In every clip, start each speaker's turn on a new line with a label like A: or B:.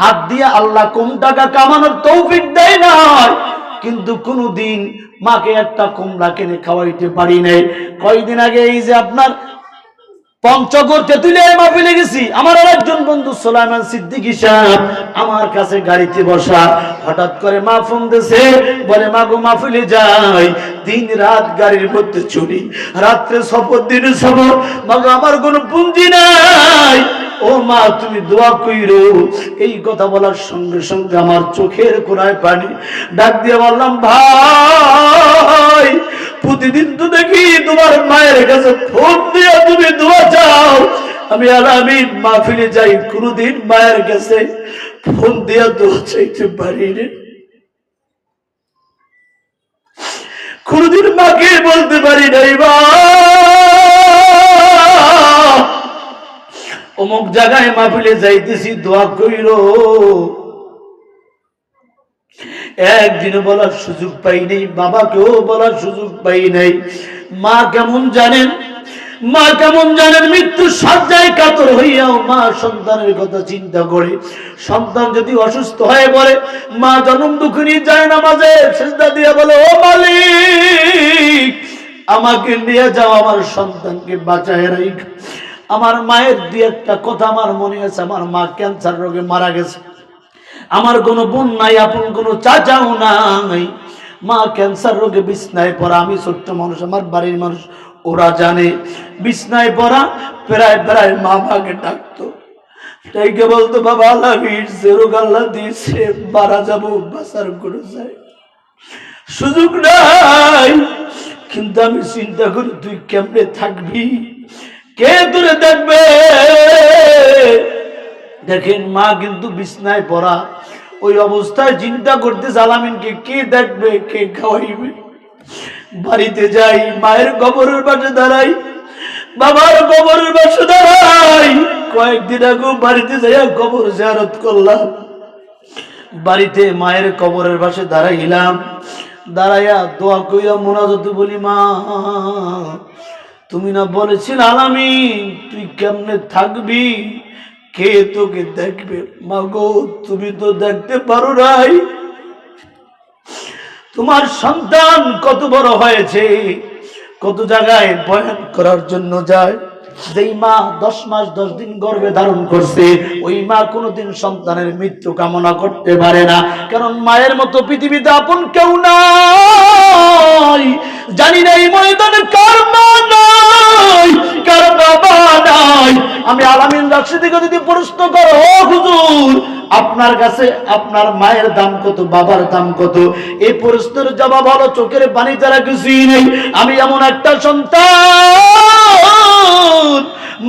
A: হাত দিয়ে আল্লাহ কম টাকা কামানোর তৌফিক দেয় না কিন্তু কোনদিন মাকে একটা কমলা কিনে খাওয়াইতে পারি নাই। কয়দিন আগে এই যে আপনার গেছি, আমার আর একজন বন্ধু সোলাইমান সিদ্দিকী সাহেব আমার কাছে গাড়িতে বসা, হঠাৎ করে মা ফোন দিছে বলে, মা গো, মাহফিলে যাই। দিন রাত গাড়ির মধ্যে চলি রাত্রে সফর দিনে সফর। মা আমার কোনো পুঞ্জি নাই। মা, তুমি দোয়া কইরো। এই কথা বলার সঙ্গে সঙ্গে আমার চোখের কোনায় পানি ডাক দিয়ে বললাম, ভাই, প্রতিদিন তো দেখি তোমার মায়ের কাছে ফোন দিয়ে তুমি দোয়া চাও। আমি আর আমি মাহফিলে যাই, কোনদিন মায়ের কাছে ফোন দিয়ে দোয়া চাইতে পারি কোনদিন মাকে বলতে পারি নাই বা অমুক জায়গায় মাহফিলে যাইতেছি, দোয়া কইর। একদিনও বলার সুযোগ পাই নাই, বাবাকেও বলার সুযোগ পাই নাই। মা কেমন জানেন? মা কেমন জানেন? মৃত্যু সজ্জায় কাতর হইয়াও মা সন্তানের কথা চিন্তা করে। সন্তান যদি অসুস্থ হয়ে পড়ে, মা জনম দুঃখিনী যায় না মাঝে সেজদা দিয়ে বলে, ও মালিক, আমাকে নিয়ে যাও, আমার সন্তানকে বাঁচায় রাখ। আমার মায়ের দিয়ে একটা কথা আমার মনে আছে, আমার মা ক্যান্সার রোগে মারা গেছে। আমার কোনো বোন নাই, আপন কোনো চাচাও নাই। মা ক্যান্সার রোগে বিছনায় পড়া, আমি ছোট্ট মানুষ, আমার বাড়ির মানুষ, ওরা জানে। বিছনায় পড়া, প্রায় প্রায় মা মাকে ডাকতো। তাইকে বলতো, বাবা, আল্লাহ রোগ আল্লাহ দিয়েছে, মারা যাব বাসার করে যায় সুযোগ নাই। কিন্তু আমি চিন্তা করি, তুই কেমনে থাকবি? কে দূরে দেখবে? দেখেন মা কিন্তু বিছনায় পড়া। ওই অবস্থায় চিন্তা করতে আলামিনকে কে দেখবে, কে খাওয়াইবে? বাড়িতে যাই, মায়ের কবরের পাশে দাঁড়াই, বাবার কবরের পাশে দাঁড়াই। কয়েকদিন আগে বাড়িতে যাই কবর জিয়ারত করলাম। বাড়িতে মায়ের কবরের পাশে দাঁড়াইলাম। দাঁড়াইয়া দোয়া কইয়া মোনাজতে বলি, মা তুমি না বলেছিল আলামি তুই কেমনে থাকবি? কে তোকে দেখবে? মাগো, তুমি তো দেখতে পারো নাই। তোমার সন্তান কত বড় হয়েছে, কত জায়গায় বয়ান করার জন্য যায়। যেই মা দশ মাস দশ দিন গর্ভে ধারণ করছে, ওই মা কোনোদিন সন্তানের মৃত্যু কামনা করতে পারে না। কারণ মায়ের মতো পৃথিবীতে আপন কেউ নাই। জানি না এই ময়দানে কার মা নাই, কার বাবা নাই। আমি আলামিন রাশিদিকে যদি প্রশ্ন হুজুর, আপনার কাছে আপনার মায়ের দাম কত, বাবার দাম কত? এই প্রশ্নের জবাব হলো, চোখের পানি ছাড়া কিছুই নেই। আমি এমন একটা সন্তান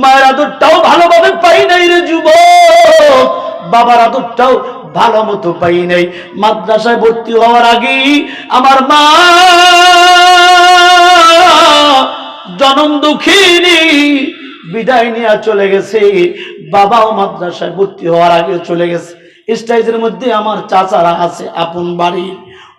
A: মায়ের আদরটাও ভালোভাবে পাই নাই রে যুবক। বাবার আদরটাও ভালো মতো পাই নাই। মাদ্রাসায় ভর্তি হওয়ার আগেই আমার মা জনম দুঃখিনী বিদায় নিয়ে চলে গেছে। বাবাও মাদ্রাসায় ভর্তি হওয়ার আগে চলে গেছে। স্টেজের মধ্যে আমার চাচারা আছে, আপন বাড়ি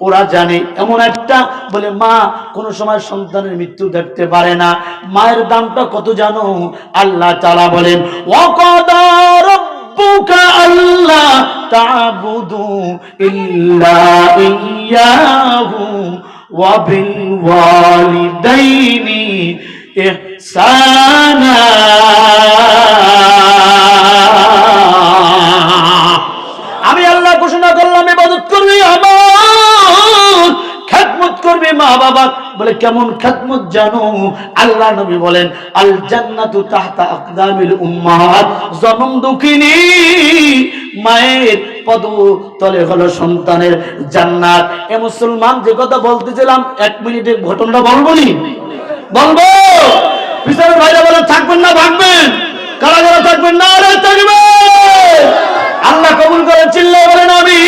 A: ওরা জানে, এমন একটা বলে, মা, কোনো সময় সন্তানের মৃত্যু দেখতে পারে না। মায়ের দামটা কত জানো? আল্লাহ তালা বলেন ওয়া বিল বলে, কেমন খেদমত জানো? আল্লাহ নবী বলেন আল জান্নাতু তাহতা আকদামিল উম্মাহাত। জনম দুঃখিনী, মায়ের পদ তলে হলো সন্তানের জান্নাত। এ মুসলমান, যে কথা বলতেছিলাম, এক মিনিটে ঘটনাটা বলব নি? বলব? পিছনের ভাইরা বলে, থাকবেন না, ভাগবেন কারা কারা থাকবেন না আরে থাকবে আল্লাহ কবুল করে চিল্লে বলেন আমি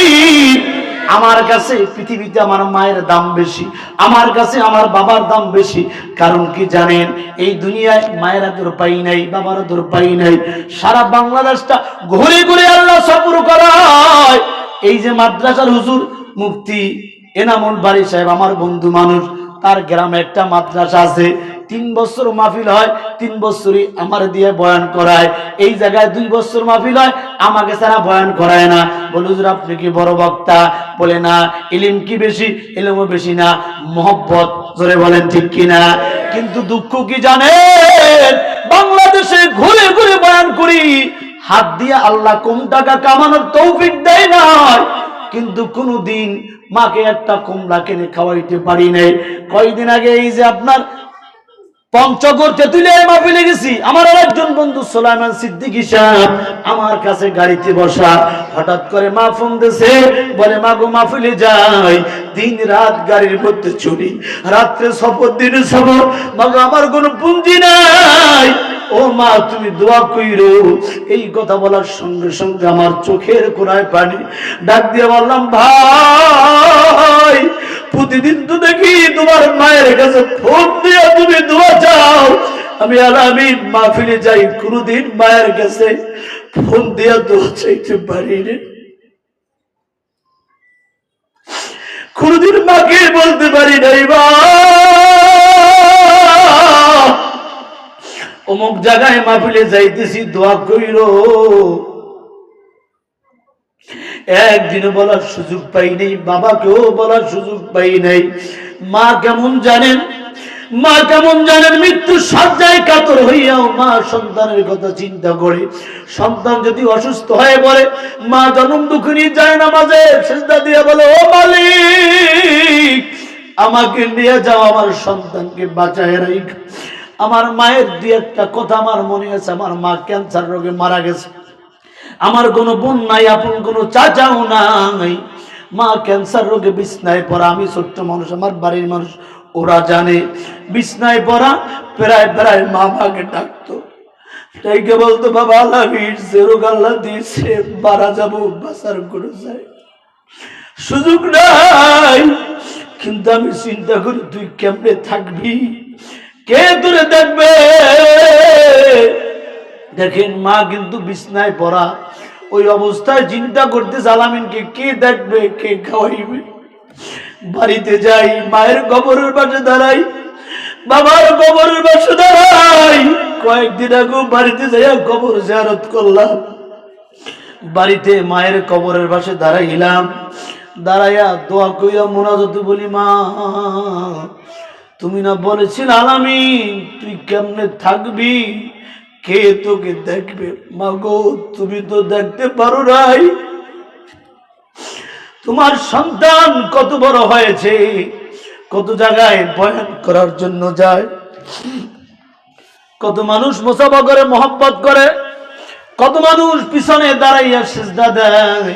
A: আমার কাছে পৃথিবীতে আমার মায়ের দাম বেশি, আমার কাছে আমার বাবার দাম বেশি। কারণ কি জানেন, এই দুনিয়ায় মায়ের আদর পাই নাই বাবার আদর পাই নাই। সারা বাংলাদেশটা ঘুরে ঘুরে আল্লাহ সফর করায়। এই যে মাদ্রাসার হুজুর মুক্তি এনামুল বাড়ি সাহেব, আমার বন্ধু মানুষ, তার গ্রামে একটা মাদ্রাসা আছে। তিন বছর মাহফিল হয়, তিন বছরই আমার দিয়ে বয়ান করায়। এই জায়গায় দুই বছর মাহফিল হয়, আমাকে ছাড়া বয়ান করায় না। বলে, হুজুর, আপনি কি বড় বক্তা? বলে, না, ইলিম কি বেশি? ইলিমও বেশি না, মোহব্বত। জোরে বলেন, ঠিক কিনা? কিন্তু দুঃখ কি জানেন? বাংলাদেশে ঘুরে ঘুরে বয়ান করি, হাত দিয়ে আল্লাহ কম টাকা কামানোর তৌফিক দেয় না। কিন্তু কোনদিন মাকে একটা কমলা কিনে খাওয়াইতে পারি নাই। কয়দিন আগে এই যে আপনার পঞ্চগড় তেতুলিয়া মাহফিলে গেছি আমার আর একজন বন্ধু সোলাইমান সিদ্দিকী সাহেব আমার কাছে গাড়িতে বসা, হঠাৎ করে মা ফোন দিছে, বলে মা গো মাহফিলে যাই। দিন রাত গাড়ির মধ্যে চলি রাত্রে সফর, দিনে সফর। মা আমার কোনো পুঞ্জি নাই। ও মা, তুমি দোয়া কইরো। এই কথা বলার সঙ্গে সঙ্গে আমার চোখের কোনায় পানি। ডাক দিয়ে বললাম, ভাই প্রতিদিন তো দেখি তোমার মায়ের কাছে ফোন দিয়ে তুমি দোয়া চাও। আমি আর আমি মাহফিলে যাই, কোনদিন মায়ের কাছে ফোন দিয়ে দোয়া চাইতে পারি রে কোনদিন মাকে বলতে পারি নাই বা। অমুক জায়গায় মাহফিলে যাইতেছি, দোয়া কইরো। একদিনও বলার সুযোগ পাই নাই, বাবাকেও বলার সুযোগ পাই নাই। মা কেমন জানেন? মা কেমন জানেন? মৃত্যু সজ্জায় কাতর হইয়াও মা সন্তানের কথা চিন্তা করে। সন্তান যদি অসুস্থ হয়ে পড়ে, মা জনম দুঃখিনী যায় না মাঝে সেজদা দিয়ে বলে, ও মালিক, আমাকে নিয়ে যাও, আমার সন্তানকে বাঁচায় রাখ আমার মায়ের দুই একটা কথা আমার মনে আছে, আমার মা ক্যান্সার রোগে মারা গেছে। আমার কোনো বোন নাই, আপন কোনো চাচাও নাই। মা ক্যান্সার রোগে বিছনায় পড়া, আমি ছোট্ট মানুষ, আমার বাড়ির মানুষ, ওরা জানে। বিছনায় পড়া, প্রায় প্রায় মা মাকে ডাকতো। তাইকে বলতো, বাবা, আল্লাহ যে রোগ আল্লাহ দিয়েছে, মারা যাব বাসার করে যায় সুযোগ নাই। কিন্তু আমি চিন্তা করি, তুই কেমনে থাকবি? কে দূরে দেখবে দেখেন, মা কিন্তু বিছনায় পড়া ওই অবস্থায় চিন্তা করতে সালামিনকে কে দেখবে, কে খাওয়াইবে? বাড়িতে যাই, মায়ের কবরের পাশে দাঁড়াই, বাবার কবরের পাশে দাঁড়াই। কয়েকদিন আগে বাড়িতে যাই কবর জিয়ারত করলাম। বাড়িতে মায়ের কবরের পাশে দাঁড়াইলাম। দাঁড়াইয়া দোয়া কইয়া মোনাজত বলি, মা, তুমি না বলেছিল আলামি তুই কেমনে থাকবি? কে তোকে দেখবে? মাগো, তুমি তো দেখতে পারো নাই। তোমার সন্তান কত বড় হয়েছে, কত জায়গায় বয়ান করার জন্য যায়। কত মানুষ মোসাফা করে মোহাম্মত করে। কত মানুষ পিছনে দাঁড়াইয়া সেজদা দেয়।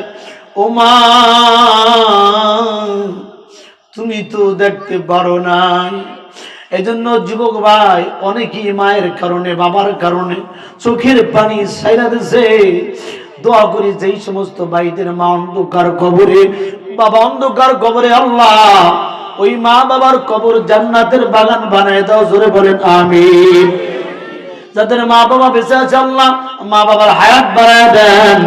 A: ও মা, তুমি তো দেখতে পারো নাই। এজন্য যুবক ভাই, অনেকেই মায়ের কারণে, বাবার কারণে চোখের পানি সাইরা দিছে। দোয়া করি যেই সমস্ত ভাইদের মা অন্ধকার কবরে, বাবা অন্ধকার কবরে আল্লাহ, ওই মা বাবার কবর জান্নাতের বাগান বানায় দাও, জোরে বলেন, আমিন। যাদের মা বাবা বেঁচে আছে আল্লাহ, মা বাবার হায়াত বাড়ায় দেন,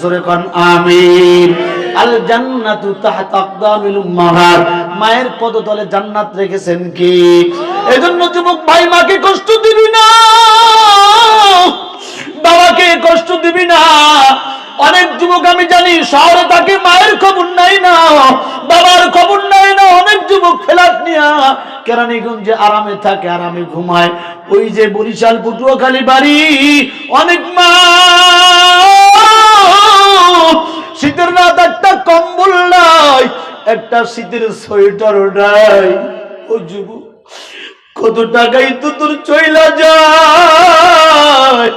A: জোরে কন, আমিন। আল জান্নাতু তাহতা আকদামিল উম্মাহাত। মায়ের পদতলে জান্নাত রেখেছেন কি? এজন্য যুবক ভাই, মাকে কষ্ট দিবি না। বাবাকে কষ্ট দিবি না। অনেক যুবক আমি জানি, শহরে তাকে মায়ের খবর নাই না। বাবার খবর নাই না। অনেক যুবক ফেলাত নিয়া কেরানীগঞ্জে আরামে থাকে, আরামে ঘুমায়। ওই যে বরিশাল, পটুয়াখালী বাড়ি, অনেক মা একটা কম্বল নাই, একটা শীতের সোয়েটার নাই। ও যুবক, কত টাকাই তো তোর চইলা যায়।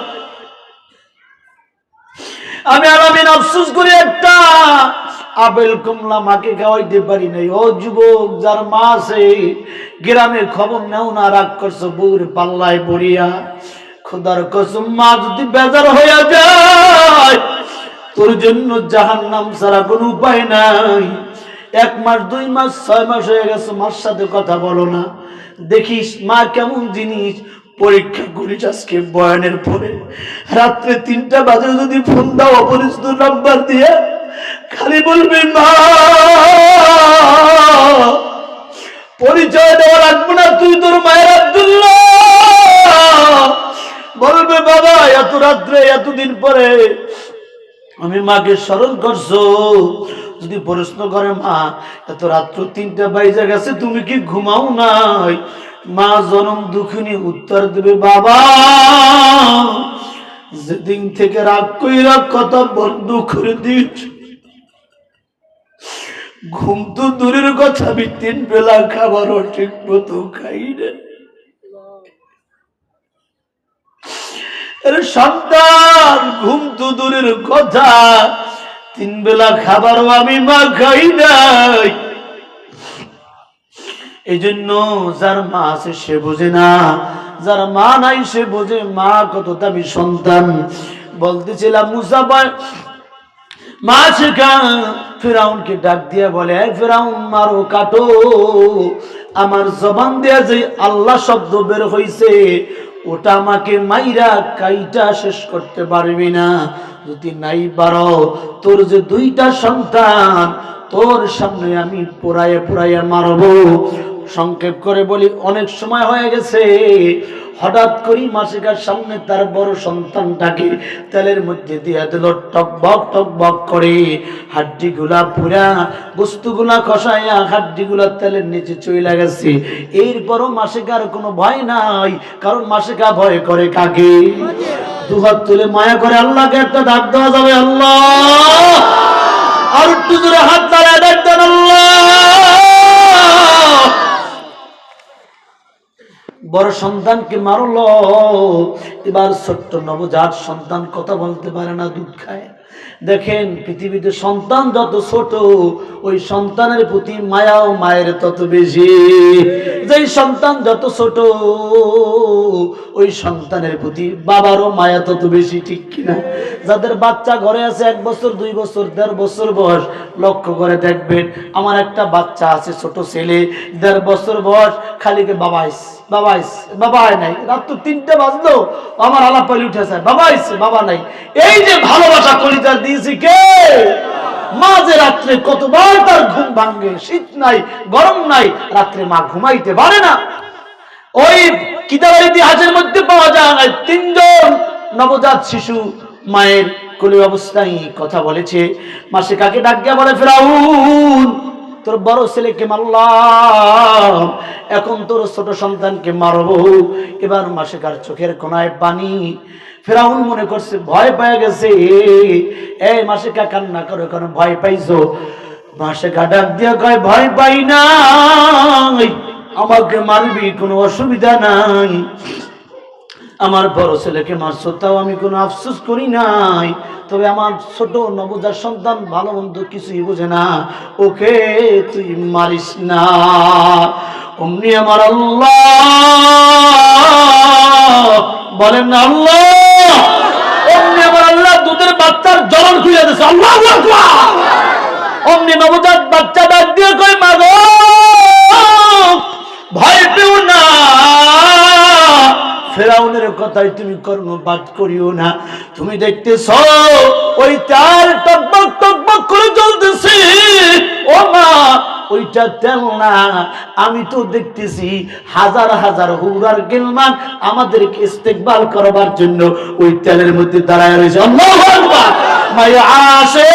A: আমি আলামিন আফসোস করি একটা, আপেল, কমলা মাকে খাওয়াইতে পারি নাই। ও যুবক, যার মা আছে, গ্রামে খবর নেও না, রাগ করছ, বউর পাল্লায় পড়িয়া। খোদার কসম, মা যদি বেজার হইয়া যায় তোর জন্য জাহান নাম ছাড়া কোনো উপায় নাই। এক মাস, দুই মাস, ছয় মাস হয়ে গেছে, মার সাথে কথা বলো না। দেখিস, মা কেমন জিনিস? পরীক্ষা করিস আজকে বয়ানের পরে। রাত্রে তিনটা বাজে যদি ফোন দাও, অপরিচিত নাম্বার দিয়ে, খালি বলবি, মা, পরিচয় দেওয়া লাগবে না, তুই তোর মায়ের আব্দুল্লাহ। বলবে, বাবা, এত রাত্রে, এতদিন পরে আমি মাকে স্মরণ করছ। যদি প্রশ্ন করে মা, এত রাত্র তিনটা বাইজা গেছে, তুমি কি ঘুমাও নাই? মা জনম দুঃখিনী উত্তর দেবে, বাবা, যেদিন থেকে রাগ কইরা কথা বন্ধ করে দিয়েছি, ঘুম তো দূরের কথা, আমি তিন বেলা খাবারও ঠিক মতো খাই না সন্তান, ঘুম তো দূরের কথা। তিন বেলা খাবারও আমি মা খাই নাই। এই জন্য যার মা আছে সে বোঝে না। যার মা নাই সে বোঝে, মা কত দামি সন্তান। বলতেছিলাম মুসাফার মা শেখা ফেরাউনকে ডাক দিয়ে বলে, "এই ফেরাউন, মারো, কাটো। আমার জবান দেয়া যে আল্লাহ শব্দ বের হইছে ওটা আমাকে মাইরা কাইটা শেষ করতে পারবি না। যদি নাই পারো, তোর যে দুইটা সন্তান, তোর সামনে আমি পোড়ায় পোড়াইয়া মারবো। সংক্ষেপ করে বলি, অনেক সময় হয়ে গেছে হঠাৎ করি মাসিকার সামনে তার বড় সন্তানটাকে তেলের মধ্যে দিয়ে দিল, টক বক টক বক করে। হাড্ডি গুলা পুরা, বস্তুগুলা খসাইয়া হাড্ডি গুলা তেলের নিচে চলে গেছে। এরপরও মাসিকার কোনো ভয় নাই, কারণ মাসিকা ভয় করে কাকে? দুহাত তুলে মায়া করে আল্লাহকে একটা ডাক দেওয়া যাবে, আল্লাহ! আর একটু জোরে হাত দাঁড়ায় ডাক দেন আল্লাহ! বড় সন্তানকে মারল। এবার ছোট্ট নবজাত সন্তান কথা বলতে পারে না দুধ খায়। দেখেন পৃথিবীতে সন্তান যত ছোট, ওই সন্তানের প্রতি মায়া ও মায়ের তত বেশি। যেই সন্তান যত ছোট, ওই সন্তানের প্রতি বাবারও মায়া তত বেশি, ঠিক কিনা? যাদের বাচ্চা ঘরে আছে এক বছর, দুই বছর, দেড় বছর বয়স, লক্ষ্য করে দেখবেন, আমার একটা বাচ্চা আছে, ছোট ছেলে, দেড় বছর বয়স, খালিকে বাবা আইস বাবা আইস বাবা আয় নাই। রাত তো তিনটে বাজলো, আমার আলাপালি উঠেছে বাবা বাবা নাই। এই যে ভালোবাসা কলিতার দিয়েছি মাঝে রাত্রে কতবার তার ঘুম ভাঙ্গে শীত নাই, গরম নাই, রাত্রে মা ঘুমাইতে পারে না। ওই কিতাবের ইতিহাসের মধ্যে পাওয়া যায় তিনজন নবজাত শিশু মায়ের কোলে অবস্থায় কথা বলেছে। মাসে কাকে ডাক বলে, ফেরাউন তোর বড় ছেলেকে মারলাম, এখন তোর ছোট সন্তানকে মারবো। এবার মাসে কার চোখের কোনায় পানি। ফেরাউন মনে করছে, ভয় পেয়ে গেছে। এই মাসে কা কান্না করো কারণ ভয় পাইছো? মাসে কা ডাক দিয়া কয়, ভয় পাই না আমাকে মারবি, কোনো অসুবিধা নাই। আমার বড় ছেলেকে মারছো, তাও আমি কোনো আফসোস করি নাই। তবে আমার ছোট নবজাত সন্তান ভালো মন্দ কিছুই বোঝে না। ওকে তুই মারিস না। অমনি আমার আল্লাহ বলেন আল্লাহ। অমনি আমার আল্লাহ দুধের বাচ্চার জ্বলন খুঁজে দিচ্ছে আল্লাহ অমনি নবজাত বাচ্চা ডাক দিয়ে কই মাগো, ভয় পেও না। ফেরাউনের কথাই তুমি কর্ণপাত করিও না। তুমি দেখতেছ, ওই তার টকবক টকবক করে চলতেছে ও মা, ওইটা তেল না। আমি তো দেখতেছি হাজার হাজার হুরার গেলমান আমাদেরকে ইস্তেকবাল করবার জন্য ওই তেলের মধ্যে দাঁড়ায় রয়েছে। মায়া আসে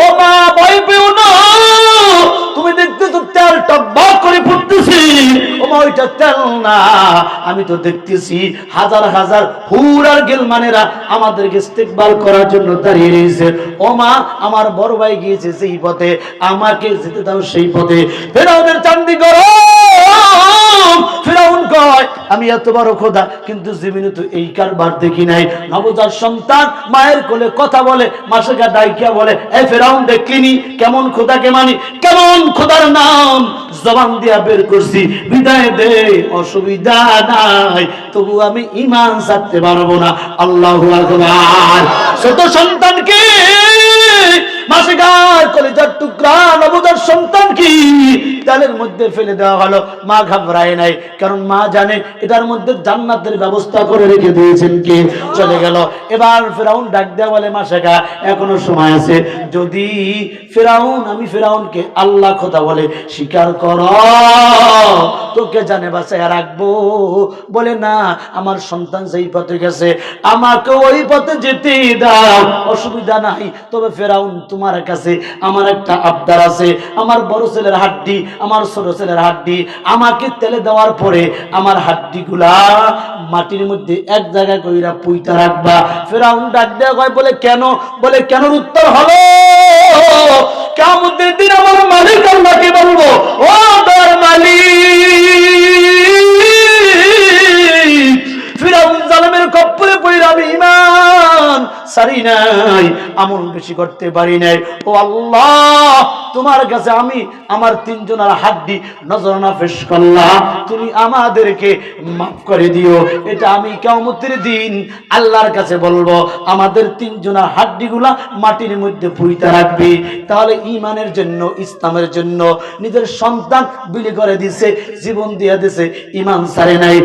A: ও মা, ভয় পেও না। দেখতে তো করে ওমা, ওইটা তেল না। আমি তো দেখতেছি হাজার হাজার হুর আর গেলমানেরা আমাদেরকে ইস্তেকবাল করার জন্য দাঁড়িয়ে রয়েছে। ওমা, আমার বড় ভাই গিয়েছে সেই পথে, আমাকে যেতে দাও সেই পথে। ফেরাউনের চান্দি গরম। ফেরাউন কয়, আমি এত বড় খোদা, কিন্তু জীবনে তো এই কারবার দেখি নাই। নবজাত সন্তান মায়ের কোলে কথা বলে ডাইকিয়া বলে ফেরাউন কেমন খোদাকে মানি? কেমন খোদার নাম? জবান দিয়া বের করছি, বিদায় দে, অসুবিধা নাই, তবু আমি ইমান ছাড়তে পারব না। আল্লাহ আকবার। ছোট সন্তানকে মাসে গার কলেজার টুকরা সন্তান কি মধ্যে ফেলে দেওয়া হলো। মা ঘাবড়ায় নাই, কারণ মা জানে এটার মধ্যে জান্নাতের ব্যবস্থা করে রেখে দিয়েছেন কি? চলে গেল। এবার ফেরাউন ডাক দেওয়া বলে মা শেখা এখনও সময় আছে। যদি ফেরাউন, আমি ফেরাউনকে আল্লাহ কথা বলে স্বীকার কর, তোকে জানে বাসায় রাখব। বলে, না, আমার সন্তান সেই পথে গেছে, আমাকে ওই পথে যেতে দাও। অসুবিধা নাই। তবে ফেরাউন তোমার কাছে আমার একটা আবদার আছে। আমার বড় ছেলের হাড্ডি, আমার ছোট ছেলের হাড্ডি। আমাকে তেলে দেওয়ার পরে আমার হাড্ডিগুলা মাটির মধ্যে এক জায়গায় কইরা পুইতা রাখবা। ফেরাউন ডাক দেওয়া হয় বলে, কেন? বলে কেন উত্তর হলো? কেমন দিন আমার মালিক আল্লাহকে বলব, ও দর মালিক! সারি নাই, আমল বেশি করতে পারি নাই। ও আল্লাহ, তোমার কাছে আমি আমার তিনজনের হাড্ডি নজরানা পেশ করলাম। তুমি আমাদেরকে মাফ করে দিও। এটা আমি কেমতের দিন আল্লাহর কাছে বলব, আমাদের তিনজনের হাড্ডিগুলা মাটির মধ্যে পুইতে রাখবি। তাহলে ইমানের জন্য, ইসলামের জন্য, নিজের সন্তান বিলি করে দিছে, জীবন দিয়ে দিছে ইমান সারে নাই।